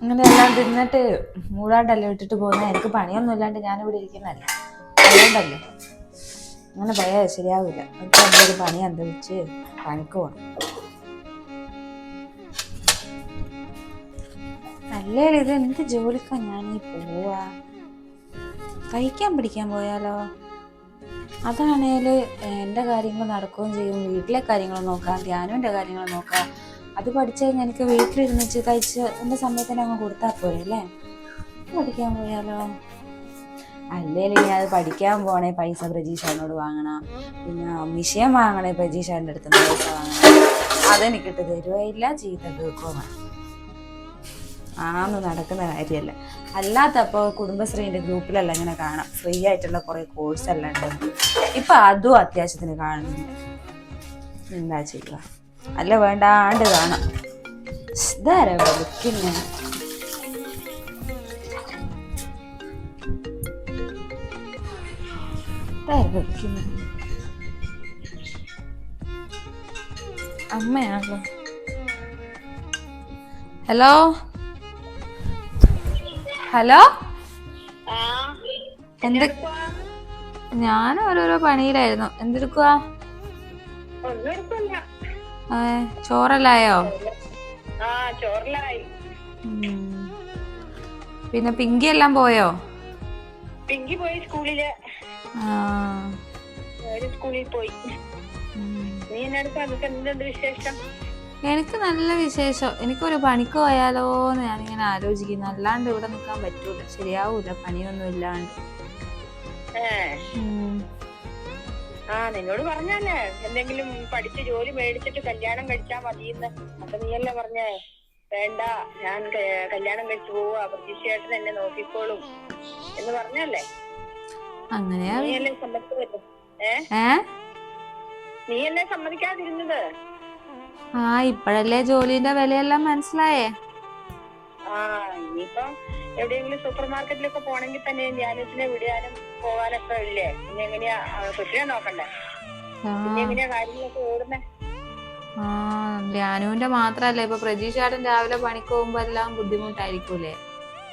അങ്ങനെ എല്ലാം തിന്നിട്ട് മൂടാണ്ടല്ലേ വിട്ടിട്ട് പോകുന്ന? എനിക്ക് പണിയൊന്നും ഇല്ലാണ്ട് ഞാനിവിടെ ഇരിക്കുന്നല്ല അതുകൊണ്ടല്ലേ. അങ്ങനെ പോയാൽ ശരിയാവില്ല. എനിക്ക് എന്തെങ്കിലും പണി വെച്ച് പണിക്ക് പോകണം അല്ലേ ഇത് എന്ത് ജോലിക്കാ ഈ പോവാ? കഴിക്കാൻ പിടിക്കാൻ പോയാലോ? അതാണേൽ എന്റെ കാര്യങ്ങൾ നടക്കുകയും ചെയ്യും. വീട്ടിലെ കാര്യങ്ങൾ നോക്കാം ധ്യാനുവിന്റെ കാര്യങ്ങൾ നോക്കാം. അത് പഠിച്ചു കഴിഞ്ഞാൽ എനിക്ക് വീട്ടിലിരുന്നിച്ച് കഴിച്ച് എന്റെ സമയത്തിന് അങ്ങ് കൊടുത്താൽ പോരെ അല്ലേ? പഠിക്കാൻ പോയാലോ? അല്ലേ ഇനി അത് പഠിക്കാൻ പോണേ പൈസ പ്രജീഷനോട് വാങ്ങണം. പിന്നെ വിഷയം വാങ്ങണേ പ്രജീഷന്റെ അടുത്ത് പൈസ വാങ്ങണം. അതെനിക്കിട്ട് തരുവോ? ഇല്ല ചീത്ത കേൾക്കുകയോ വേണം ആന്ന് നടക്കുന്ന കാര്യമല്ല അല്ലാത്തപ്പോൾ കുടുംബശ്രീന്റെ ഗ്രൂപ്പിലല്ല ഇങ്ങനെ കാണാം. ഫ്രീ ആയിട്ടുള്ള കുറേ കോഴ്സ് എല്ലാം ഉണ്ട്. ഇപ്പം അതും അത്യാവശ്യത്തിന് കാണുന്നുണ്ട്. എന്താ ചെയ്യുക? അല്ല വേണ്ടാണ്ട് കാണാം. ഇതാരാ വിളിക്കുന്നേ? ഇതാരാ വിളിക്കുന്നേ? അമ്മയാണല്ലോ ഹലോ? ഹലോ? എന്ത് ഞാൻ ഓരോരോ പണിയിലായിരുന്നു എന്തെടുക്കുക ചോറിലായി. ഉം. പിന്നെ പിങ്കി എല്ലാം പോയോ? പിങ്കി പോയി സ്കൂളിൽ. സ്കൂളിൽ പോയി. നീ എന്നടുത്ത് വിശേഷം? എനിക്ക് നല്ല വിശേഷം. എനിക്കൊരു പണിക്ക് പോയാലോ എന്ന് ഞാനിങ്ങനെ ആലോചിക്കുന്നു. അല്ലാണ്ട് ഇവിടെ നിൽക്കാൻ പറ്റൂല. ശരിയാവൂല. പണിയൊന്നും ഇല്ലാണ്ട്. ആ നിന്നോട് പറഞ്ഞല്ലേ എന്തെങ്കിലും പഠിച്ച് ജോലി മേടിച്ചിട്ട് കല്യാണം കഴിച്ചാ മതിയെന്ന്. അപ്പൊ നീയല്ലേ പറഞ്ഞേ? വേണ്ട ഞാൻ കല്യാണം കഴിച്ചു പോവാ. പ്രതീക്ഷയായിട്ട് എന്നെ നോക്കിക്കോളും എന്ന് പറഞ്ഞല്ലേ? അങ്ങനെയാ നീയല്ലേ സമ്മതിച്ചത് ഏ? നീയല്ലേ സമ്മതിക്കാതിരുന്നത്? ആ ഇപ്പഴല്ലേ ജോലിന്റെ വിലയെല്ലാം മനസ്സിലായേ? ആ ഇനിയിപ്പം എവിടെയെങ്കിലും സൂപ്പർ മാർക്കറ്റിലൊക്കെ പോണെങ്കിൽ തന്നെ ധ്യാനത്തിനെ വിടാനും പോകാനൊക്കെ ഇല്ലേ? പിന്നെ എങ്ങനെയാ കൊച്ചിനെ നോക്കണ്ടേ? പിന്നെ എങ്ങനെയാ കാര്യങ്ങളൊക്കെ ഓടുന്നേ? ആ ധ്യാനുവിന്റെ മാത്രല്ല ഇപ്പൊ പ്രജീഷ് രാവിലെ പണിക്ക് പോകുമ്പോ എല്ലാം ബുദ്ധിമുട്ടായിരിക്കൂലേ